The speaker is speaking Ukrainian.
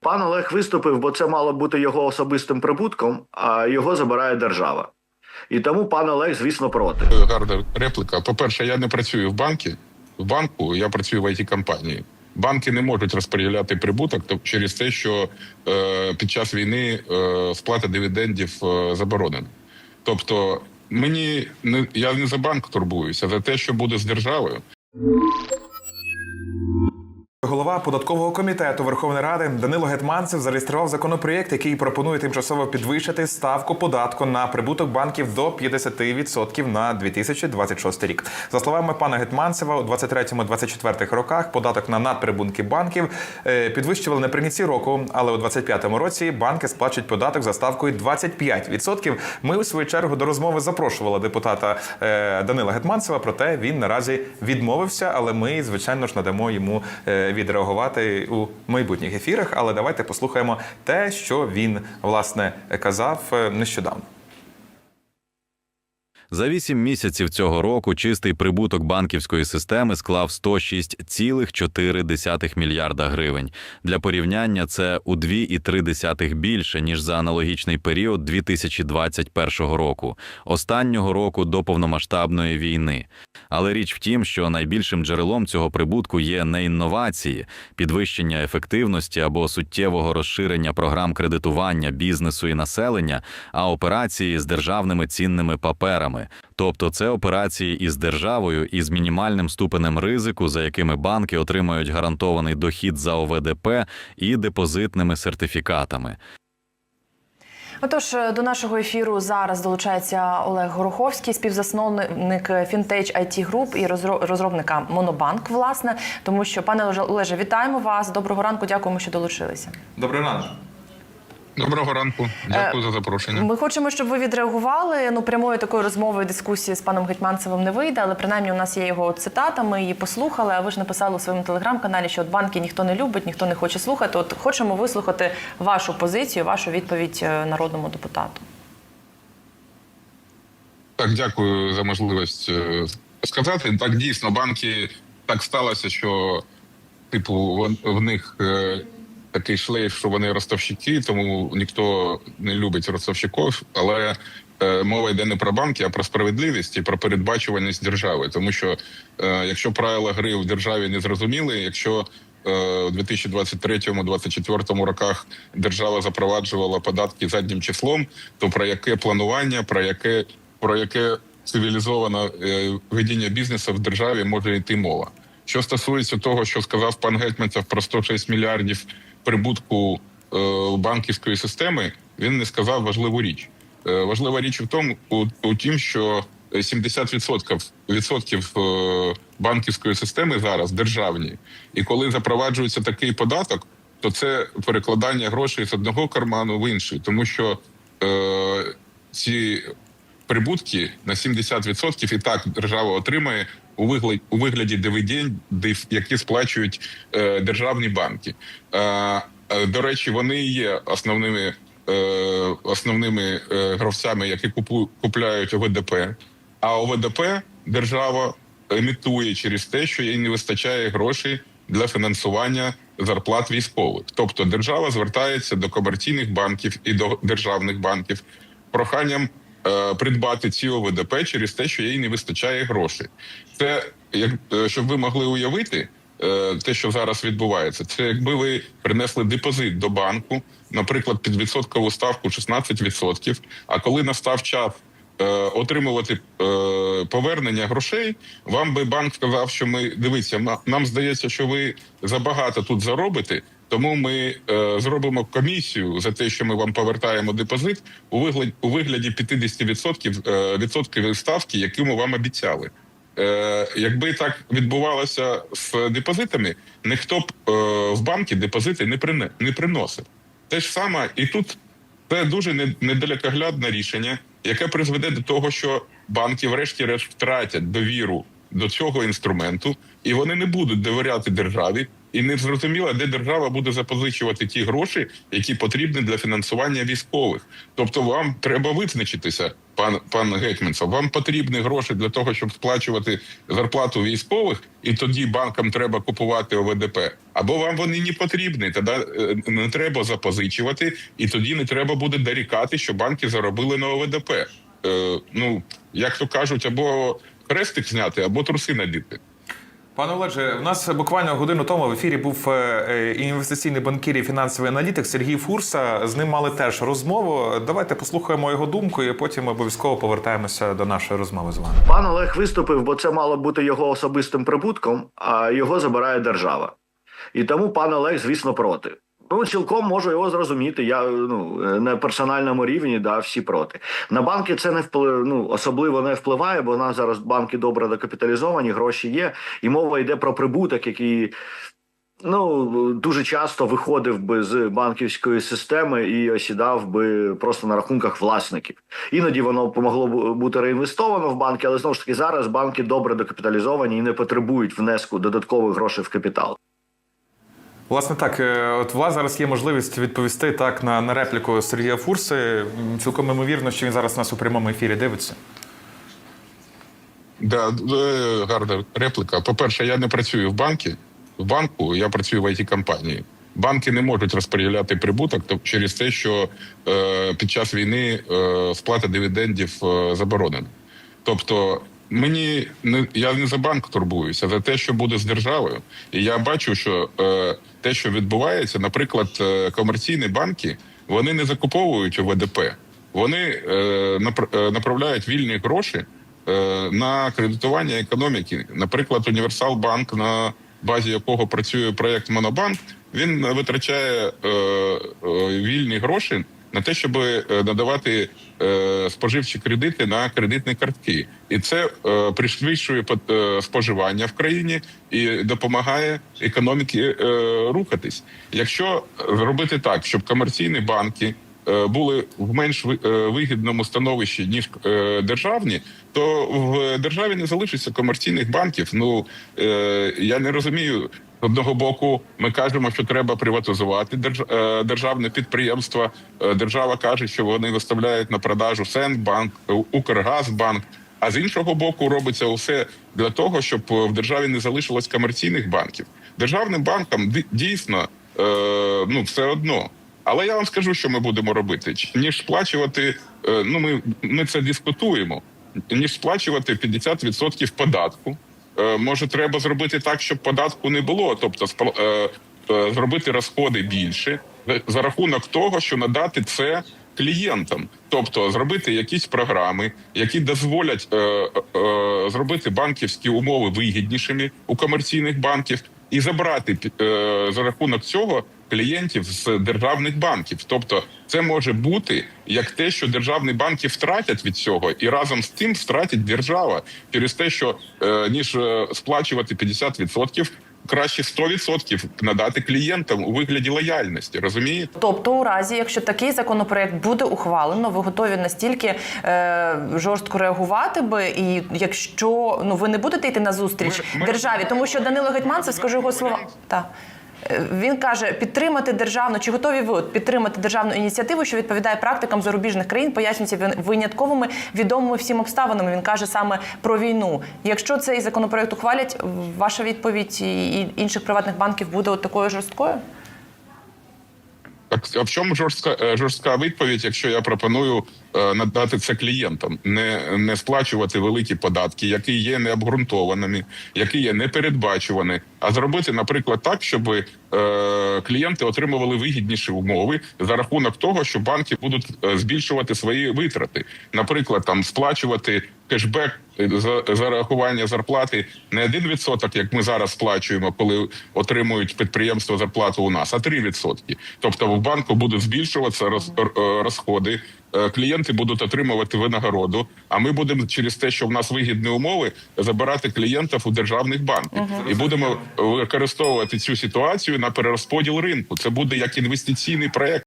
Пан Олег виступив, бо це мало бути його особистим прибутком, а його забирає держава. І тому пан Олег, звісно, проти. гарна репліка. По-перше, я не працюю в банку. В банку я працюю в it компанії Банки не можуть розподіляти прибуток то- через те, що е, під час війни е, сплата дивідендів е, заборонена. Тобто, мені не я не за банк турбуюся, а за те, що буде з державою. Голова податкового комітету Верховної Ради Данило Гетманцев зареєстрував законопроєкт, який пропонує тимчасово підвищити ставку податку на прибуток банків до 50% на 2026 рік. За словами пана Гетманцева, у 23-24 роках податок на надприбутки банків е, підвищували наприкінці року, але у 25-му році банки сплачують податок за ставкою 25%. Ми у свою чергу до розмови запрошували депутата е, Данила Гетманцева, проте він наразі відмовився. Але ми, звичайно ж, надамо йому е, відреагувати у майбутніх ефірах. Але давайте послухаємо те, що він власне казав е, нещодавно. За 8 місяців цього року чистий прибуток банківської системи склав 106,4 мільярда гривень. Для порівняння це у 2,3 більше ніж за аналогічний період 2021 року, останнього року до повномасштабної війни. Але річ в тім, що найбільшим джерелом цього прибутку є не інновації, підвищення ефективності або суттєвого розширення програм кредитування бізнесу і населення, а операції з державними цінними паперами. Тобто це операції із державою із мінімальним ступенем ризику, за якими банки отримають гарантований дохід за ОВДП і депозитними сертифікатами. Отож, до нашого ефіру зараз долучається Олег Гороховський, співзасновник Fintech IT Group і розро- розробника Монобанк. Власне, тому що пане Олеже- Олеже, вітаємо вас. Доброго ранку. Дякуємо, що долучилися. Добрий ранок. Доброго ранку, дякую за запрошення. Ми хочемо, щоб ви відреагували. Ну, прямої такої розмови дискусії з паном Гетьманцевим не вийде, але принаймні у нас є його цитата. Ми її послухали. А ви ж написали у своєму телеграм-каналі, що от банки ніхто не любить, ніхто не хоче слухати. От хочемо вислухати вашу позицію, вашу відповідь е, народному депутату. Так, дякую за можливість е, сказати. Так, дійсно, банки так сталося, що типу в них е, такий шлейф, що вони ростовщики, тому ніхто не любить ростовщиків, але е, мова йде не про банки, а про справедливість і про передбачуваність держави. Тому що е, якщо правила гри в державі не зрозуміли, якщо е, у 2023-2024 роках держава запроваджувала податки заднім числом, то про яке планування, про яке про яке цивілізоване е, ведення бізнесу в державі може йти мова. Що стосується того, що сказав пан Гетьманцев про 106 мільярдів прибутку е, банківської системи, він не сказав важливу річ. Е, важлива річ у тому, у, у тім, що 70% відсотків е, банківської системи зараз державні, і коли запроваджується такий податок, то це перекладання грошей з одного карману в інший, тому що е, ці прибутки на 70% і так держава отримає у вигляді у вигляді дивідендів, які сплачують е, державні банки. Е, е, до речі, вони є основними е, основними е, гравцями, які купу, купляють ОВДП. А ОВДП держава емітує через те, що їй не вистачає грошей для фінансування зарплат військових. Тобто держава звертається до комерційних банків і до державних банків проханням придбати ці ОВДП через те, що їй не вистачає грошей. Це як е, щоб ви могли уявити. е, Те, що зараз відбувається, це якби ви принесли депозит до банку, наприклад, під відсоткову ставку 16%, А коли настав час е, отримувати е, повернення грошей, вам би банк сказав, що ми дивіться, нам здається, що ви забагато тут заробите. Тому ми е, зробимо комісію за те, що ми вам повертаємо депозит у вигляді у вигляді 50% е, відсотків ставки, яку ми вам обіцяли. Е, якби так відбувалося з депозитами, ніхто б е, в банки депозити не прине, не приносив. Те ж саме, і тут це дуже не- недалекоглядне рішення, яке призведе до того, що банки, врешті-решт, втратять довіру до цього інструменту, і вони не будуть довіряти державі, і не зрозуміло, де держава буде запозичувати ті гроші, які потрібні для фінансування військових. Тобто, вам треба визначитися, пан пан Гетьманцев. Вам потрібні гроші для того, щоб сплачувати зарплату військових, і тоді банкам треба купувати ОВДП. Або вам вони не потрібні, тоді е, не треба запозичувати, і тоді не треба буде дорікати, що банки заробили на ОВДП. Е, ну як то кажуть, або хрестик зняти, або труси надіти. Пане Олеже, у нас буквально годину тому в ефірі був е, е, інвестиційний банкір і фінансовий аналітик Сергій Фурса. З ним мали теж розмову. Давайте послухаємо його думку, і потім обов'язково повертаємося до нашої розмови з вами. Пан Олег виступив, бо це мало бути його особистим прибутком, а його забирає держава. І тому пан Олег, звісно, проти. Ну, цілком можу його зрозуміти. Я ну на персональному рівні да, всі проти. На банки це не вплив, ну, особливо не впливає, бо у нас зараз банки добре докапіталізовані, гроші є, і мова йде про прибуток, який ну дуже часто виходив би з банківської системи і осідав би просто на рахунках власників. Іноді воно помогло б бути реінвестовано в банки, але знову ж таки зараз банки добре докапіталізовані і не потребують внеску додаткових грошей в капітал. Власне, так, е, от у вас зараз є можливість відповісти так на, на репліку Сергія Фурси. Цілком ймовірно, що він зараз нас у прямому ефірі дивиться. Да, е, гарна репліка. По-перше, я не працюю в банку. В банку я працюю в it компанії Банки не можуть розподіляти прибуток то- через те, що е, під час війни е, сплата дивідендів е, заборонена. Тобто, мені не я не за банк турбуюся, за те, що буде з державою. І я бачу, що е, те, що відбувається, наприклад, е, комерційні банки, вони не закуповують ОВДП, вони е, е, направляють вільні гроші е, на кредитування економіки. Наприклад, Універсал-банк, на базі якого працює проєкт Монобанк, він витрачає е, е, вільні гроші на те, щоб е, надавати е, споживчі кредити на кредитні картки, і це е, пришвидшує споживання в країні і допомагає економіці рухатись. Якщо зробити так, щоб комерційні банки були в менш вигідному становищі ніж державні, то в державі не залишиться комерційних банків. Ну я не розумію. З одного боку, ми кажемо, що треба приватизувати е, державне підприємство. Е, Держава каже, що вони виставляють на продажу Сенбанк, Укргазбанк. А з іншого боку, робиться усе для того, щоб е, в державі не залишилось комерційних банків. Державним банкам ді- дійсно е, ну все одно. Але я вам скажу, що ми будемо робити. Ніж сплачувати, е, ну ми, ми це дискутуємо. Ніж сплачувати 50% податку. Е, Може, треба зробити так, щоб податку не було, тобто е, е, зробити розходи більше за- рахунок того, що надати це клієнтам, тобто зробити якісь програми, які дозволять зробити банківські умови вигіднішими у комерційних банків, і забрати е, за рахунок цього клієнтів з державних банків. Тобто, це може бути як те, що державні банки втратять від цього, і разом з тим втратить держава через те, що е, ніж е, сплачувати 50%, краще 100% надати клієнтам у вигляді лояльності. Розумієте? Тобто, у разі, якщо такий законопроект буде ухвалено, ви готові настільки е, жорстко реагувати би, і якщо ну ви не будете йти на зустріч Ми- ми- державі, тому що Данило Гетьманцев, скажу його слова, Варіант. Він каже, підтримати державну чи готові ви підтримати державну ініціативу, що відповідає практикам зарубіжних країн, пояснюється винятковими відомими всім обставинами. Він каже саме про війну. Якщо цей законопроект ухвалять, ваша відповідь і інших приватних банків буде от такою жорсткою? А в чому жорстка е, жорстка відповідь, якщо я пропоную е, надати це клієнтам, не, не сплачувати великі податки, які є необґрунтованими, які є непередбачувані, а зробити, наприклад, так, щоб е, клієнти отримували вигідніші умови за рахунок того, що банки будуть е, збільшувати свої витрати, наприклад, там сплачувати кешбек е, за, за рахування зарплати не 1%, як ми зараз сплачуємо, коли отримують підприємство зарплату у нас, а 3%. Тобто в банку будуть збільшуватися е, розходи. Е, Клієнти будуть отримувати винагороду. А ми будемо через те, що в нас вигідні умови, забирати клієнтів у державних банків і будемо використовувати цю ситуацію на перерозподіл ринку. Це буде як інвестиційний проект.